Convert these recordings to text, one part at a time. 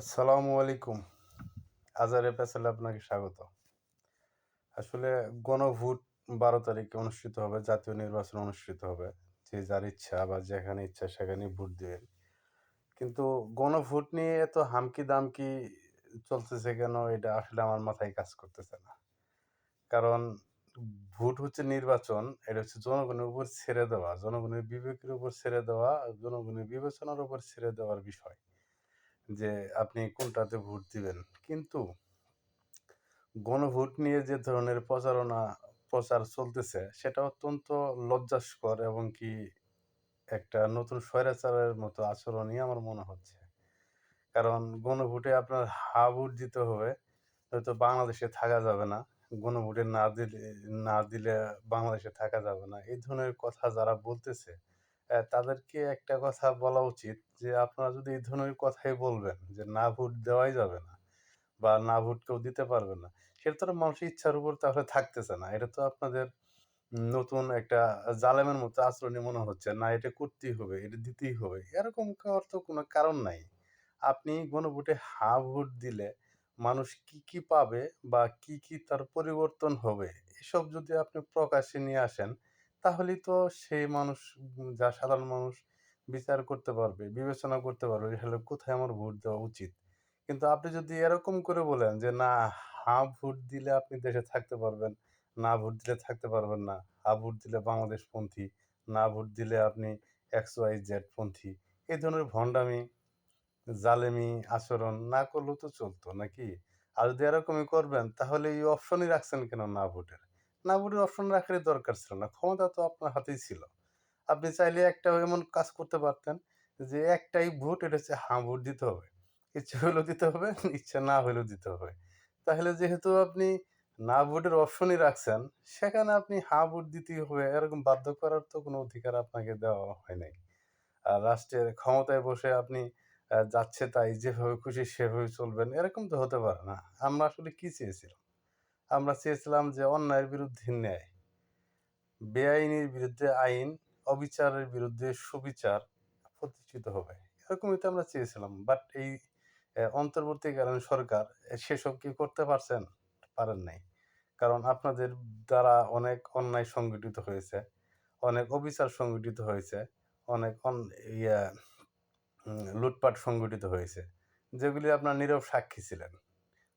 আসসালামু আলাইকুম। আজারে পেছালে আপনাকে স্বাগত। আসলে গণভোট বারো তারিখে অনুষ্ঠিত হবে, জাতীয় নির্বাচন অনুষ্ঠিত হবে, যে যার ইচ্ছা বা যেখানে ইচ্ছা সেখানে ভোট দেবেন। কিন্তু গণভোট নিয়ে এত হামকি দামকি চলতেছে কেন, এটা আসলে আমার মাথায় কাজ করতেছে না। কারণ ভোট হচ্ছে নির্বাচন, এটা হচ্ছে জনগণের উপর ছেড়ে দেওয়া, জনগণের বিবেকের উপর ছেড়ে দেওয়া, জনগণের বিবেচনার উপর ছেড়ে দেওয়ার বিষয়। যে আপনি কোনটাতে ভোট দিবেন। কিন্তু গণভোট নিয়ে যে ধরনের প্রচারণা, প্রচার চলতেছে, সেটা অত্যন্ত লজ্জাস্কর এবং কি একটা নতুন স্বৈরাচারের মতো আচরণই আমার মনে হচ্ছে। কারণ গণভোটে আপনার হা ভোট দিতে হবে, হয়তো বাংলাদেশে থাকা যাবে না। গণভোটে না দিলে না দিলে বাংলাদেশে থাকা যাবে না। এই ধরনের কথা যারা বলতেছে তাদেরকে একটা কথা বলা উচিত যে, আপনারা যদি এই ধরনের কথাই বলবেন যে, না ভোট দেওয়াই যাবে না বা না ভোট কেউ দিতে পারবে না, সেটা তো মানুষের ইচ্ছার উপর তাহলে থাকতেছে না। এটা তো আপনাদের নতুন একটা জালেমের মতো আচরণই মনে হচ্ছে। না, এটা করতেই হবে, এটা দিতেই হবে, এরকম করার তো কোনো কারণ নাই। আপনি গণভোটে হা ভোট দিলে মানুষ কি কি পাবে বা কি কি তার পরিবর্তন হবে, এসব যদি আপনি প্রকাশ্যে নিয়ে আসেন তাহলেই তো সেই মানুষ যা সাধারণ মানুষ বিচার করতে পারবে, বিবেচনা করতে পারবে আসলে কোথায় আমার ভোট দেওয়া উচিত? কিন্তু আপনি যদি এরকম করে বলেন যে, না, হা ভোট দিলে আপনি দেশে থাকতে পারবেন, না ভোট দিলে থাকতে পারবেন না, হা ভোট দিলে বাংলাদেশ পন্থী, না ভোট দিলে আপনি এক্স, ওয়াই, জেড পন্থী, এই ধরনের ভণ্ডামি, জালেমি আচরণ না করলেও তো চলতো নাকি? আর যদি এরকমই করবেন, তাহলে এই অপশনই রাখছেন কেন না ভোটের? না ভোটের অপশন রাখারই দরকার ছিল না, ক্ষমতা তো আপনার হাতেই ছিল। আপনি চাইলে একটা এমন কাজ করতে পারতেন যে একটাই ভোট, এটা হচ্ছে হাঁ ভোট দিতে হবে। ইচ্ছে হলেও দিতে হবে, ইচ্ছা না হলেও দিতে হবে। তাহলে যেহেতু আপনি না ভোটের অপশনই রাখছেন, সেখানে আপনি হ্যাঁ ভোট দিতেই হবে, এরকম বাধ্য করার তো কোনো অধিকার আপনাকে দেওয়া হয় নাই। আর রাষ্ট্রের ক্ষমতায় বসে আপনি যাচ্ছে তাই যেভাবে খুশি সেভাবে চলবেন, এরকম তো হতে পারে না। আমরা আসলে কি চেয়েছিলাম? আমরা চেয়েছিলাম যে অন্যায়ের বিরুদ্ধে ন্যায়। বেআইনির বিরুদ্ধে আইন, অবিচারের বিরুদ্ধে সুবিচার প্রতিষ্ঠিত হবে। এরকমই তো আমরা চেয়েছিলাম বাট এই অন্তর্বর্তীকালীন সরকার সেসব কি করতে পারছেন? পারেন নাই। কারণ আপনাদের দ্বারা অনেক অন্যায় সংগঠিত হয়েছে, অনেক অবিচার সংগঠিত হয়েছে, অনেক ইয়া লুটপাট সংগঠিত হয়েছে, যেগুলি আপনার নীরব সাক্ষী ছিলেন।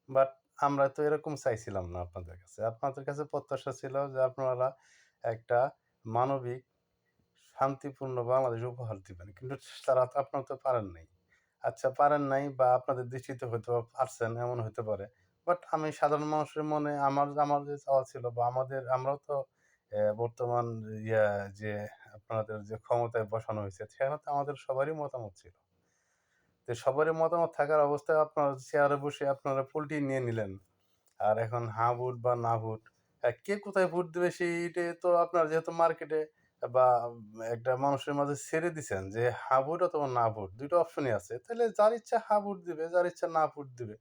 বাট আমরা তো এরকম চাইছিলাম না আপনাদের কাছে। আপনাদের কাছে প্রত্যাশা ছিল যে আপনারা একটা মানবিক, শান্তিপূর্ণ বাংলাদেশ উপহার দিবেন। কিন্তু তারা আপনার তো পারেন নাই। আচ্ছা পারেন নাই বা আপনাদের দৃষ্টিতে হয়তো পারছেন, এমন হতে পারে। বাট আমি সাধারণ মানুষের মনে আমার আমার যে চাওয়া ছিল বা আমাদের, আমরাও তো বর্তমান ইয়া যে আপনাদের যে ক্ষমতায় বসানো হয়েছে, সেখানে তো আমাদের সবারই মতামত ছিল। তো সবারই মতামত থাকার অবস্থায় আপনারা চেয়ারে বসে আপনারা পোলট্রি নিয়ে নিলেন। আর এখন হা ভোট বা না ভোট কে কোথায় ভোট দেবে সেইটা তো আপনার যেহেতু মার্কেটে বা একটা মানুষের মাঝে ছেড়ে দিছেন যে হা ভোট অথবা না ভোট দুটো অপশনই আছে। তাহলে যার ইচ্ছা হা ভোট দিবে, যার ইচ্ছা না ভোট দিবে,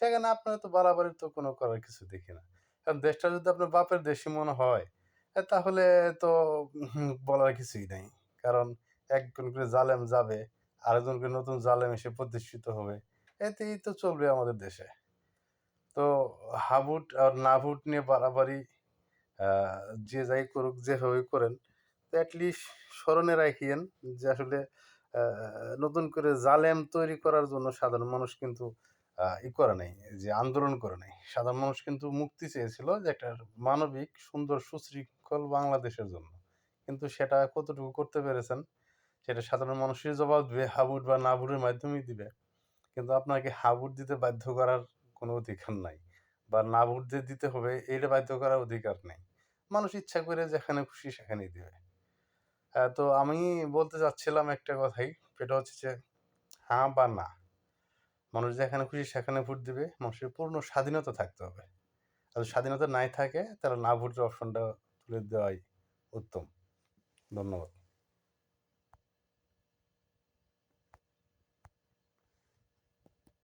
সেখানে আপনার তো বাড়াবাড়ি তো কোনো করার কিছু দেখি না। কারণ দেশটা যদি আপনার বাপের দেশই মনে হয় তাহলে তো বলার কিছুই নাই। কারণ একজন করে জালেম যাবে আরেকজন করে নতুন জালেম এসে প্রতিষ্ঠিত হবে। এতেই তো চলবে আমাদের দেশে। তো হাবুট আর না ভোট নিয়ে বাড়াবাড়ি যে যাই করুক, যেভাবে করেন, তো অ্যাটলিস্ট স্মরণে রাখিয়েন যে আসলে নতুন করে জালেম তৈরি করার জন্য সাধারণ মানুষ কিন্তু ই করে নাই, যে আন্দোলন করে নাই। সাধারণ মানুষ কিন্তু মুক্তি চেয়েছিল যে একটা মানবিক, সুন্দর, সুশৃঙ্খল বাংলাদেশের জন্য। কিন্তু সেটা কতটুকু করতে পেরেছেন সেটা সাধারণ মানুষের জবাব দেবে, হাবুট বা নাবুটের মাধ্যমেই দিবে। কিন্তু আপনাকে হাবুট দিতে বাধ্য করার কোনো অধিকার নাই বা না ভোট দিয়ে দিতে হবে এটা বাধ্য করার অধিকার নেই। মানুষ ইচ্ছা করে যেখানে খুশি সেখানেই দেবে। তো আমি বলতে চাচ্ছিলাম একটা কথাই, সেটা হচ্ছে যে হ্যাঁ বা না। মানুষ যেখানে খুশি সেখানে ভোট দিবে, মানুষের পূর্ণ স্বাধীনতা থাকতে হবে। আর স্বাধীনতা নাই থাকে, তাহলে না ভোটের অপশনটা তুলে দেওয়াই উত্তম। ধন্যবাদ।